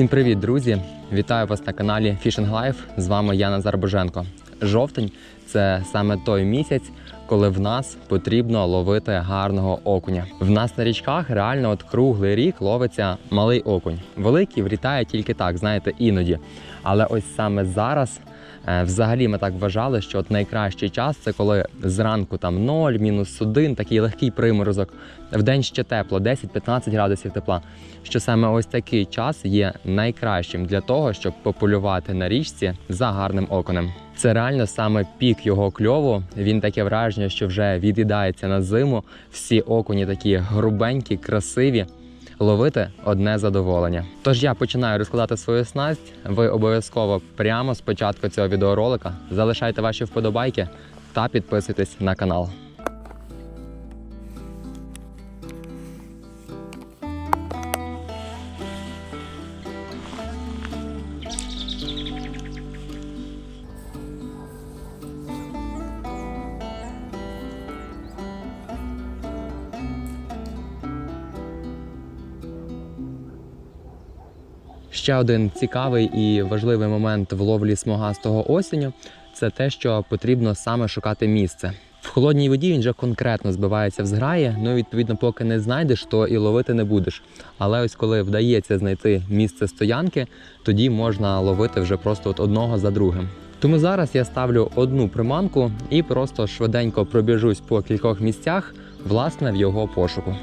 Всім привіт, друзі! Вітаю вас на каналі Fishing Life. З вами я Назар Боженко. Жовтень це саме той місяць, коли в нас потрібно ловити гарного окуня. В нас на річках реально от круглий рік ловиться малий окунь. Великий влітає тільки так, знаєте, іноді. Але ось саме зараз. Е, Взагалі ми так вважали, що от найкращий час це коли зранку там 0, мінус 1, такий легкий приморозок. В день ще тепло, 10-15 градусів тепла. Що саме ось такий час є найкращим для того, щоб пополювати на річці за гарним окунем. Це реально саме пік його кльову. Він таке враження, що вже від'їдається на зиму. Всі окуні такі грубенькі, красиві. Ловити одне задоволення. Тож я починаю розкладати свою снасть. Ви обов'язково прямо з початку цього відеоролика залишайте ваші вподобайки та підписуйтесь на канал. Ще один цікавий і важливий момент в ловлі смугастого осінню це те, що потрібно саме шукати місце. В холодній воді він вже конкретно збивається в зграї. Ну відповідно, поки не знайдеш, то і ловити не будеш. Але ось коли вдається знайти місце стоянки, тоді можна ловити вже просто от одного за другим. Тому зараз я ставлю одну приманку і просто швиденько пробіжусь по кількох місцях, власне, в його пошуку.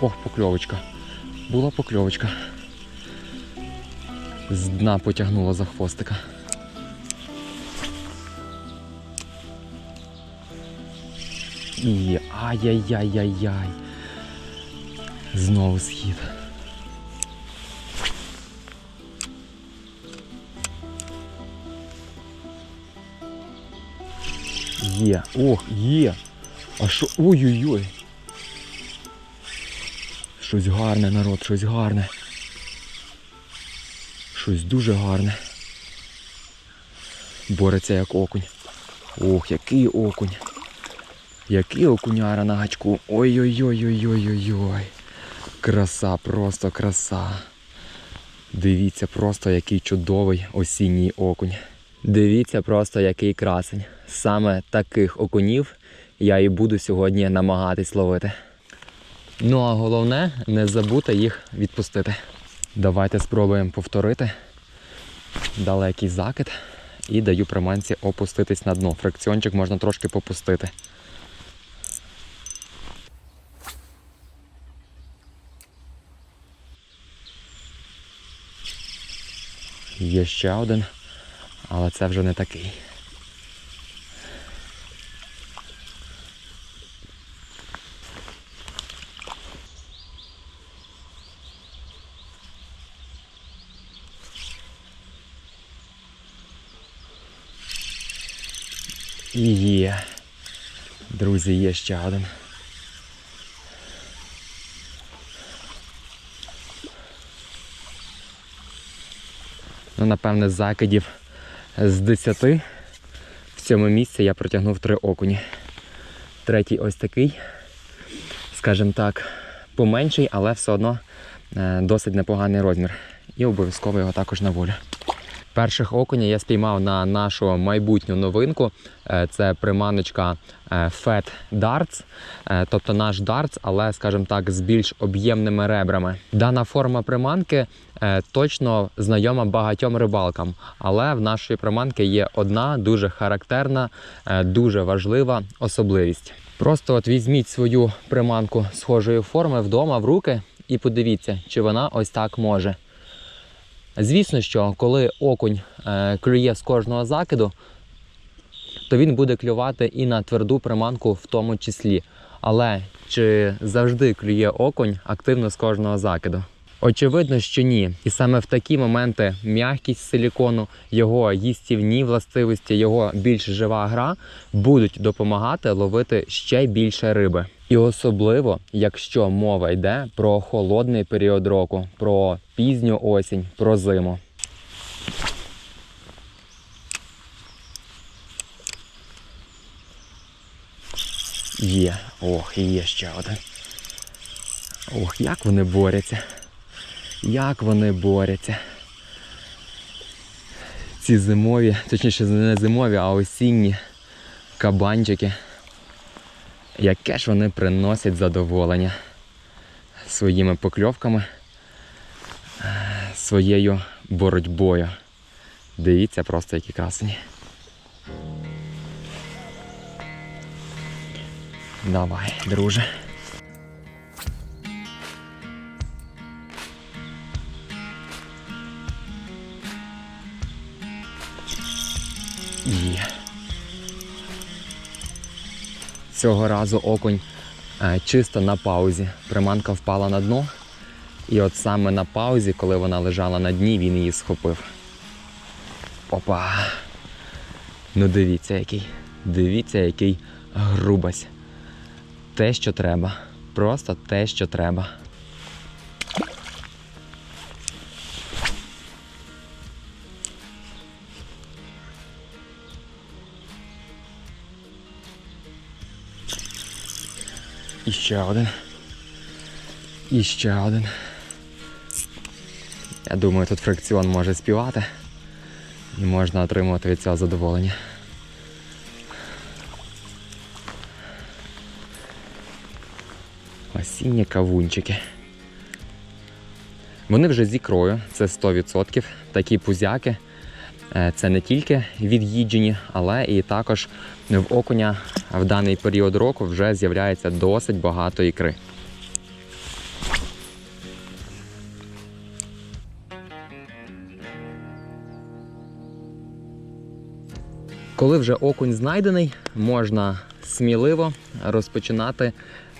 Ох, покльовочка. Була покльовочка. З дна потягнула за хвостика. І ай-яй-яй-яй-яй. Знову схід. Є, ох, є. А що? Ой-ой-ой. Щось гарне, народ, щось гарне. Щось дуже гарне. Бореться як окунь. Ох, який окунь. Який окуняра на гачку. Ой-ой-ой-ой-ой-ой-ой. Краса, просто краса. Дивіться просто, який чудовий осінній окунь. Дивіться просто, який красень. Саме таких окунів я і буду сьогодні намагатись ловити. Ну а головне не забути їх відпустити. Давайте спробуємо повторити далекий закид і даю приманці опуститись на дно. Фрикціончик можна трошки попустити. Є ще один, але це вже не такий. І є. Друзі, є ще один. Ну, напевне, закидів з 10 в цьому місці я протягнув три окуні. Третій ось такий, скажімо так, поменший, але все одно е, досить непоганий розмір. І обов'язково його також на волю. Перших окуня я спіймав на нашу майбутню новинку. Е, Це приманочка е, Fat Darts, е, тобто наш Darts, але, скажімо так, з більш об'ємними ребрами. Дана форма приманки точно знайома багатьом рибалкам, але в нашої приманки є одна дуже характерна, дуже важлива особливість. Просто от візьміть свою приманку схожої форми вдома в руки і подивіться, чи вона ось так може. Звісно, що коли окунь клює з кожного закиду, то він буде клювати і на тверду приманку в тому числі. Але чи завжди клює окунь активно з кожного закиду? Очевидно, що ні. І саме в такі моменти м'якість силікону, його їстівні властивості, його більш жива гра будуть допомагати ловити ще більше риби. І особливо, якщо мова йде про холодний період року, про пізню осінь, про зиму. Є, ох, є ще один. Ох, як вони борються. Як вони борються. Ці зимові, точніше не зимові, а осінні кабанчики. Яке ж вони приносять задоволення своїми покльовками, е, своєю боротьбою. Дивіться просто які красені. Давай, друже. Є. Цього разу окунь е, чисто на паузі. Приманка впала на дно. І от саме на паузі, коли вона лежала на дні, він її схопив. Опа. Ну дивіться який. Дивіться, який грубась. Те, що треба. Просто те, що треба. І ще один. І ще один. Я думаю, тут фрикціон може співати. І можна отримувати від цього задоволення. Осінні кавунчики. Вони вже з ікрою, це 100%. Такі пузяки. Е, Це не тільки від'їджені, але і також в окуня в даний період року вже з'являється досить багато ікри. Коли вже окунь знайдений, можна сміливо розпочинати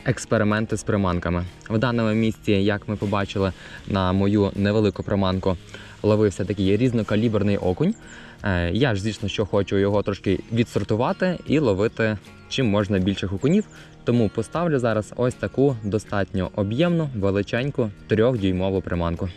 експерименти з приманками. В даному місці, як ми побачили на мою невелику приманку, ловився такий різнокаліберний окунь. Е, Я ж, звісно, що хочу його трошки відсортувати і ловити чим можна більших окунів. Тому поставлю зараз ось таку достатньо об'ємну, величеньку трьохдюймову приманку.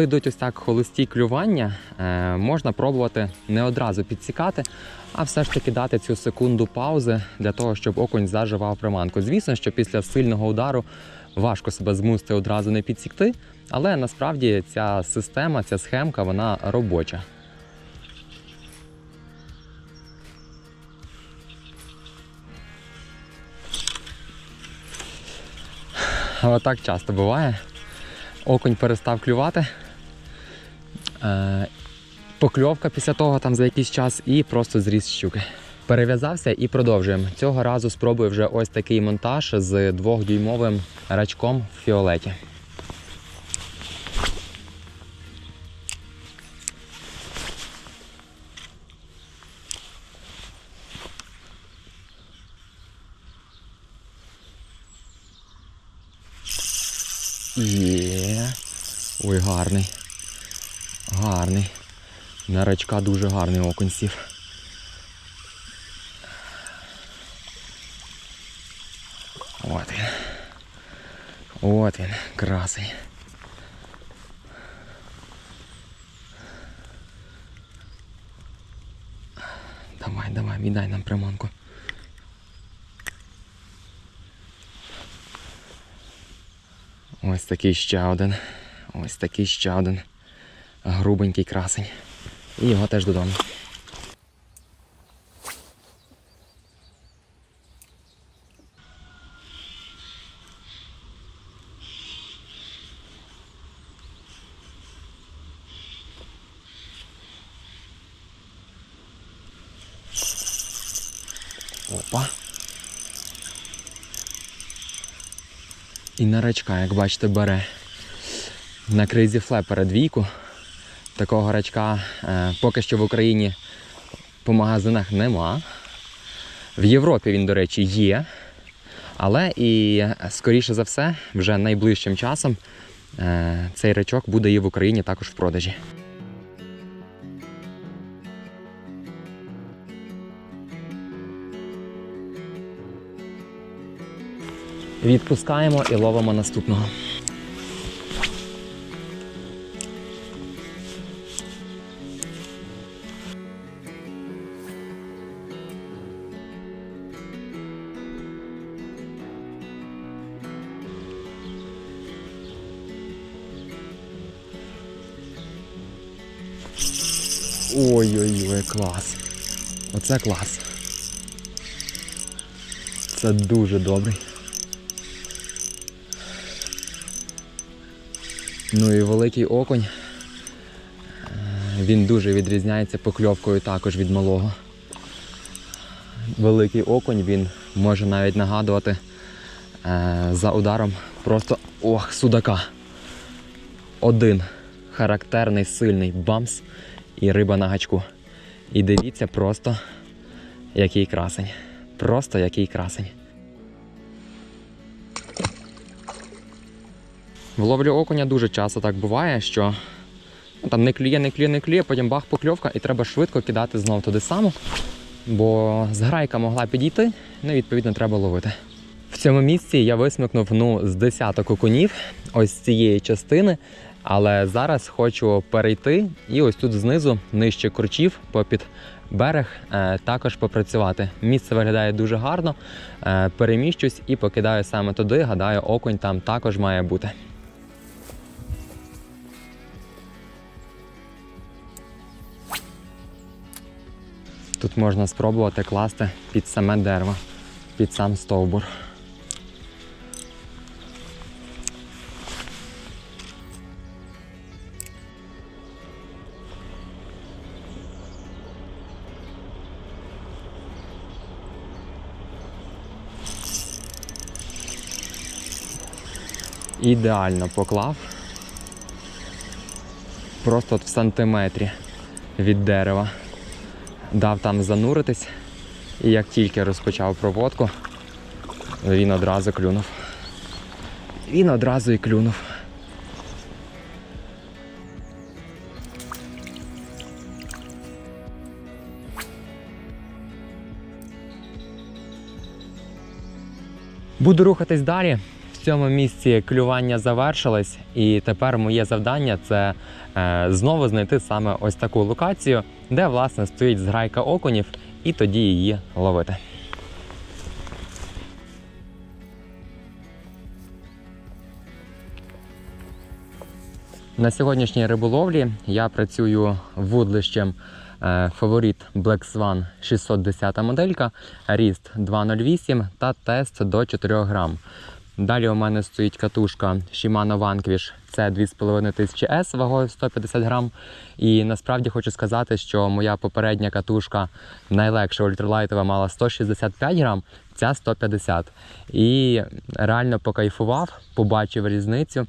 Коли йдуть ось так холості клювання, е, можна пробувати не одразу підсікати, а все ж таки дати цю секунду паузи для того, щоб окунь заживав приманку. Звісно, що після сильного удару важко себе змусити одразу не підсікти, але насправді ця система, ця схемка, вона робоча. Отак часто буває. Окунь перестав клювати. Е, покльовка після того там за якийсь час і просто зріз щуки. Перев'язався і продовжуємо. Цього разу спробую вже ось такий монтаж з двохдюймовим рачком в фіолеті. На рачка дуже гарний окунь сів. От він. От він, красий. Давай, давай, віддай нам приманку. Ось такий ще один. Ось такий ще один. Грубенький красень. І його теж додому. Опа. І на рачка, як бачите, бере. На Crazy Flapper двійку. Такого рачка е, поки що в Україні по магазинах нема. В Європі він, до речі, є. Але і скоріше за все, вже найближчим часом е, цей речок буде і в Україні також в продажі. Відпускаємо і ловимо наступного. Ой-ой-ой, клас. Оце клас. Це дуже добрий. Ну і великий окунь. Е, Він дуже відрізняється покльовкою також від малого. Великий окунь він може навіть нагадувати е, за ударом просто ох, судака. Один характерний сильний бамс і риба на гачку. І дивіться просто, який красень. Просто який красень. В ловлі окуня дуже часто так буває, що ну, там не клює, не клює, не клює, потім бах покльовка, і треба швидко кидати знов туди саму, бо зграйка могла підійти, ну і відповідно треба ловити. В цьому місці я висмикнув ну, з десяток окунів ось з цієї частини, але зараз хочу перейти і ось тут знизу, нижче корчів, попід берег, е, також попрацювати. Місце виглядає дуже гарно. Е, переміщусь і покидаю саме туди. Гадаю, окунь там також має бути. Тут можна спробувати класти під саме дерево, під сам стовбур. Ідеально поклав. Просто от в сантиметрі від дерева дав там зануритись, і як тільки розпочав проводку, він одразу клюнув. Він одразу і клюнув. Буду рухатись далі. В цьому місці клювання завершилось, і тепер моє завдання це е, знову знайти саме ось таку локацію, де власне стоїть зграйка окунів, і тоді її ловити. На сьогоднішній риболовлі я працюю вудлищем е, фаворит Black Swan 610 моделька, ріст 208 та тест до 4 грам. Далі у мене стоїть катушка Shimano Vanquish це 2500 S вагою 150 грам. І насправді хочу сказати, що моя попередня катушка найлегша ультралайтова мала 165 грам, ця 150. І реально покайфував, побачив різницю. Е,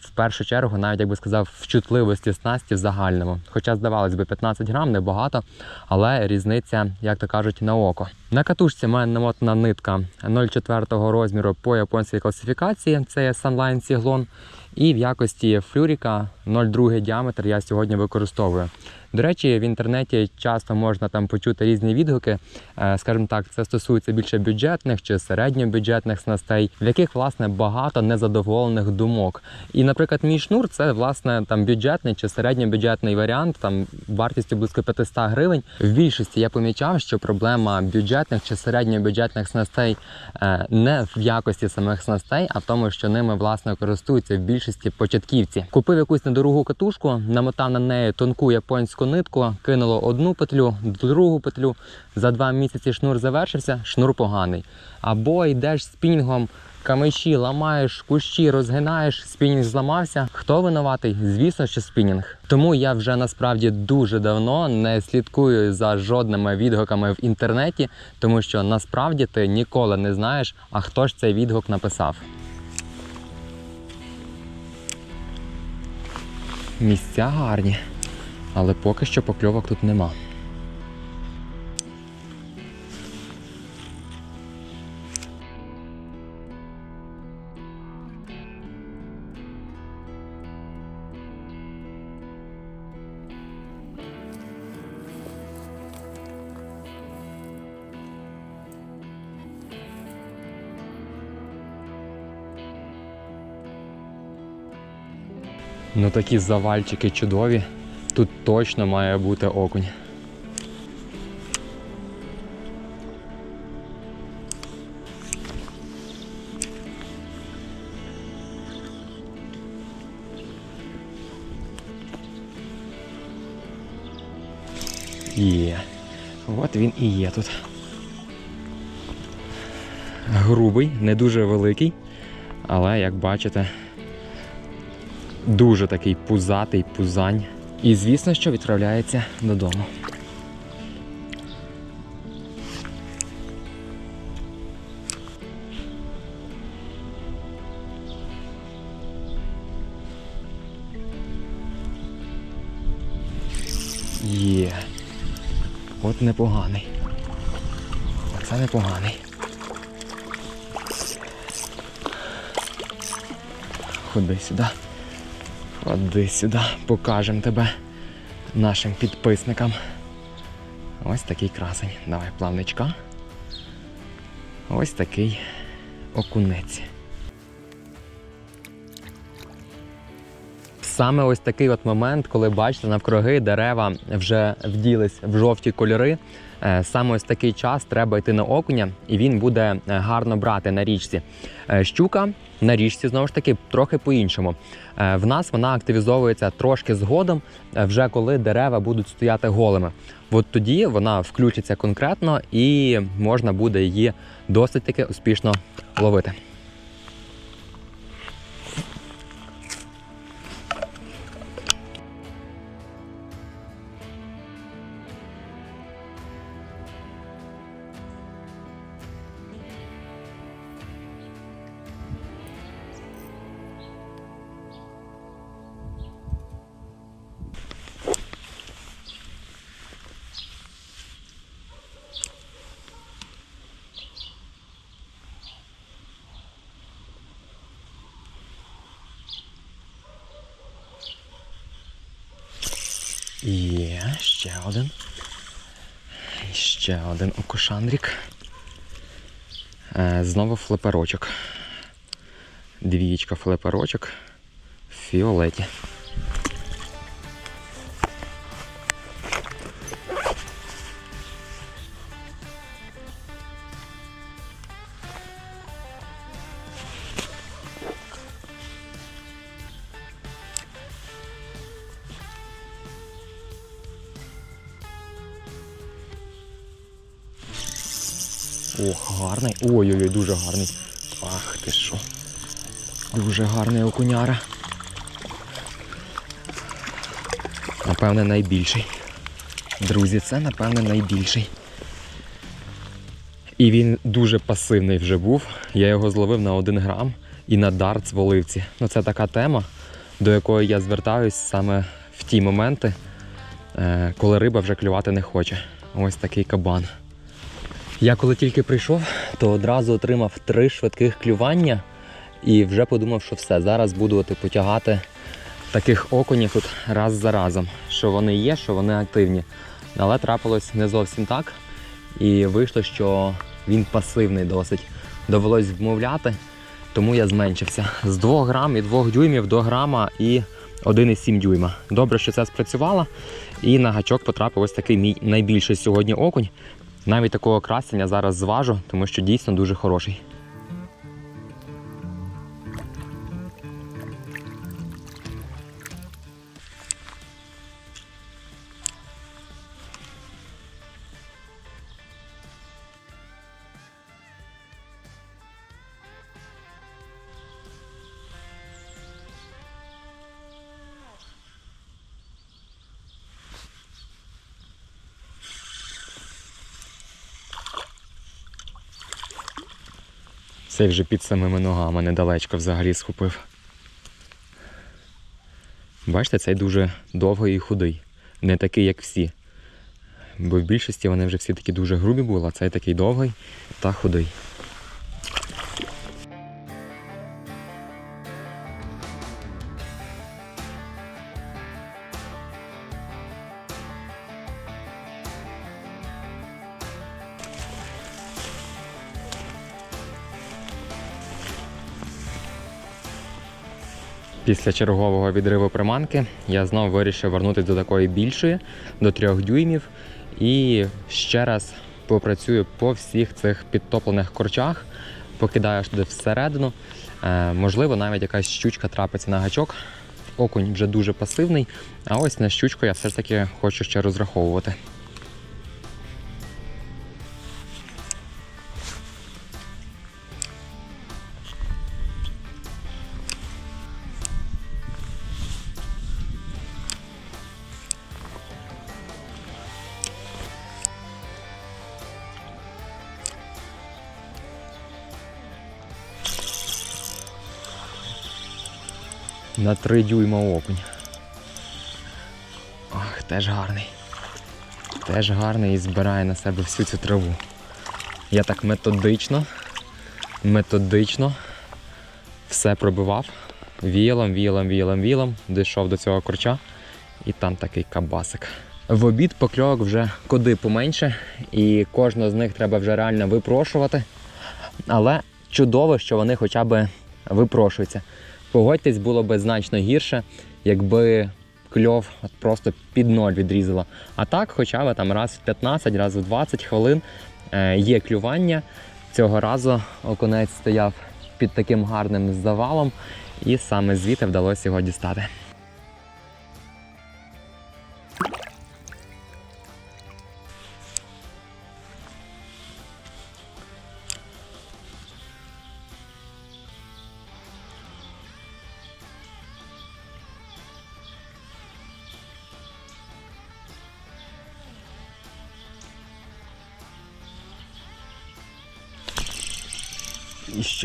В першу чергу, навіть як би сказав, в чутливості снасті в загальному. Хоча, здавалось би, 15 грам небагато, але різниця, як то кажуть, на око. На катушці в мене намотана нитка 0,4 розміру по японській класифікації. Це є Sunline Сіглон. І в якості флюріка 0,2 діаметр я сьогодні використовую. До речі, в інтернеті часто можна там почути різні відгуки. Е, Скажімо так, це стосується більше бюджетних чи середньобюджетних снастей, в яких власне багато незадоволених думок. І, наприклад, мій шнур це власне там бюджетний чи середньобюджетний варіант, там вартістю близько 500 гривень. В більшості я помічав, що проблема бюджетних чи середньобюджетних снастей е, не в якості самих снастей, а в тому, що ними власне користуються в більшості початківці. Купив якусь недорогу катушку, намотав на неї тонку японську нитку, кинуло одну петлю, другу петлю. За два місяці шнур завершився, шнур поганий. Або йдеш спінінгом, камиші ламаєш, кущі розгинаєш, спінінг зламався. Хто винуватий? Звісно, що спінінг. Тому я вже насправді дуже давно не слідкую за жодними відгуками в інтернеті, тому що насправді ти ніколи не знаєш, а хто ж цей відгук написав. Місця гарні, але поки що покльовок тут нема. Ну такі завальчики чудові. Тут точно має бути окунь. Є. От він і є тут. Грубий, не дуже великий, але як бачите, дуже такий пузатий пузань. І звісно, що відправляється додому. Є. От непоганий. Оце непоганий. Ходи сюди. Ходи сюди, покажемо тебе нашим підписникам. Ось такий красень. Давай плавничка. Ось такий окунець. Саме ось такий от момент, коли бачите, навкруги дерева вже вділись в жовті кольори. е, Саме ось такий час треба йти на окуня, і він буде е, гарно брати на річці. Е, Щука на річці знову ж таки трохи по-іншому. В нас вона активізовується трошки згодом, вже коли дерева будуть стояти голими. От тоді вона включиться конкретно і можна буде її досить таки успішно ловити. Ще один окошандрік. Е, Знову флеперочок. Двієчка флеперочок в фіолеті. Гарний окуняра. Напевне, найбільший. Друзі, це, напевне, найбільший. І він дуже пасивний вже був. Я його зловив на 1 грам і на дарт в. Ну, це така тема, до якої я звертаюсь саме в ті моменти, е, коли риба вже клювати не хоче. Ось такий кабан. Я коли тільки прийшов, то одразу отримав три швидких клювання і вже подумав, що все, зараз буду от, потягати таких окунів тут раз за разом. Що вони є, що вони активні. Але трапилось не зовсім так. І вийшло, що він пасивний досить. Довелось вмовляти, тому я зменшився. З 2 грам і 2 дюймів до грама і 1,7 дюйма. Добре, що це спрацювало. І на гачок потрапив ось такий мій найбільший сьогодні окунь. Навіть такого красення зараз зважу, тому що дійсно дуже хороший. Цей вже під самими ногами недалечко взагалі схопив. Бачите, цей дуже довгий і худий. Не такий, як всі. Бо в більшості вони вже всі такі дуже грубі були, а цей такий довгий та худий. Після чергового відриву приманки я знову вирішив вернутися до такої більшої, до трьох дюймів. І ще раз попрацюю по всіх цих підтоплених корчах, покидаю туди всередину. Е, можливо, навіть якась щучка трапиться на гачок. Окунь вже дуже пасивний, а ось на щучку я все ж таки хочу ще розраховувати. На 3 дюйма окунь. Ах, теж гарний. Теж гарний і збирає на себе всю цю траву. Я так методично, методично все пробивав. Вілом, вілом, вілом, вілом, дійшов до цього корча, і там такий кабасик. В обід покльовок вже куди поменше, і кожного з них треба вже реально випрошувати. Але чудово, що вони хоча б випрошуються. Погодьтесь, було б значно гірше, якби кльов просто під ноль відрізала. А так, хоча б там раз в 15, раз в 20 хвилин е, є клювання. Цього разу окунець стояв під таким гарним завалом, і саме звідти вдалося його дістати.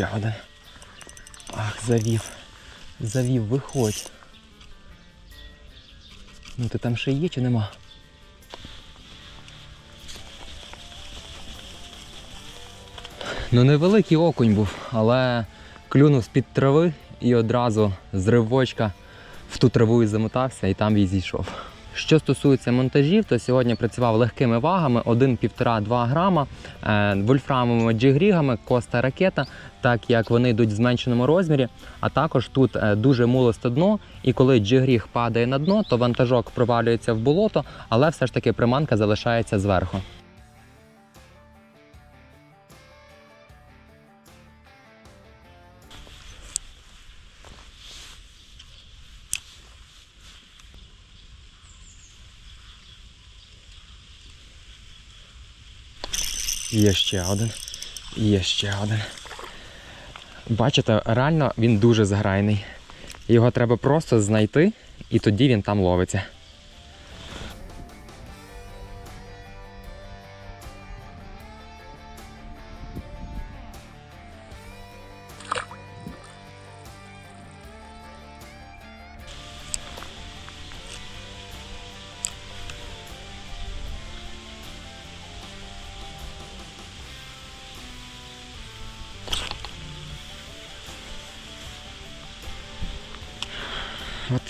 Ще. Ах, завів. Завів, виходь. Ну ти там ще є чи нема? Ну невеликий окунь був, але клюнув з-під трави і одразу з ривочка в ту траву і замотався і там і зійшов. Що стосується монтажів, то сьогодні працював легкими вагами 1,5-2 грама, е, вольфрамовими джигрігами, коста ракета, так як вони йдуть в зменшеному розмірі. А також тут е, дуже мулисте дно, і коли джигріг падає на дно, то вантажок провалюється в болото, але все ж таки приманка залишається зверху. Є ще один. Є ще один. Бачите, реально він дуже зграйний. Його треба просто знайти, і тоді він там ловиться.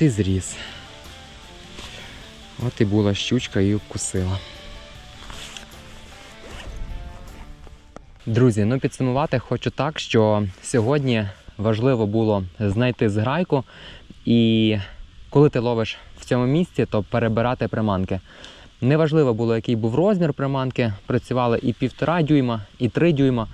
І зріс. От і була щучка і вкусила. Друзі, ну підсумувати хочу так, що сьогодні важливо було знайти зграйку, і коли ти ловиш в цьому місці, то перебирати приманки. Неважливо було, який був розмір приманки, працювали і півтора дюйма, і три дюйма.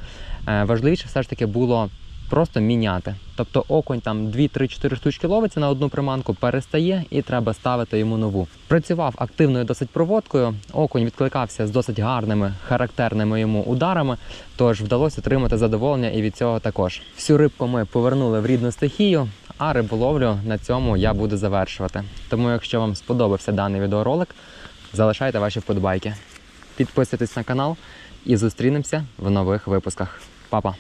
Е, Важливіше все ж таки було просто міняти. Тобто окунь там 2-3-4 штучки ловиться на одну приманку, перестає і треба ставити йому нову. Працював активною досить проводкою. Окунь відкликався з досить гарними, характерними йому ударами. Тож вдалося отримати задоволення і від цього також. Всю рибку ми повернули в рідну стихію. А риболовлю на цьому я буду завершувати. Тому, якщо вам сподобався даний відеоролик, залишайте ваші вподобайки. Підписуйтесь на канал і зустрінемося в нових випусках. Па-па!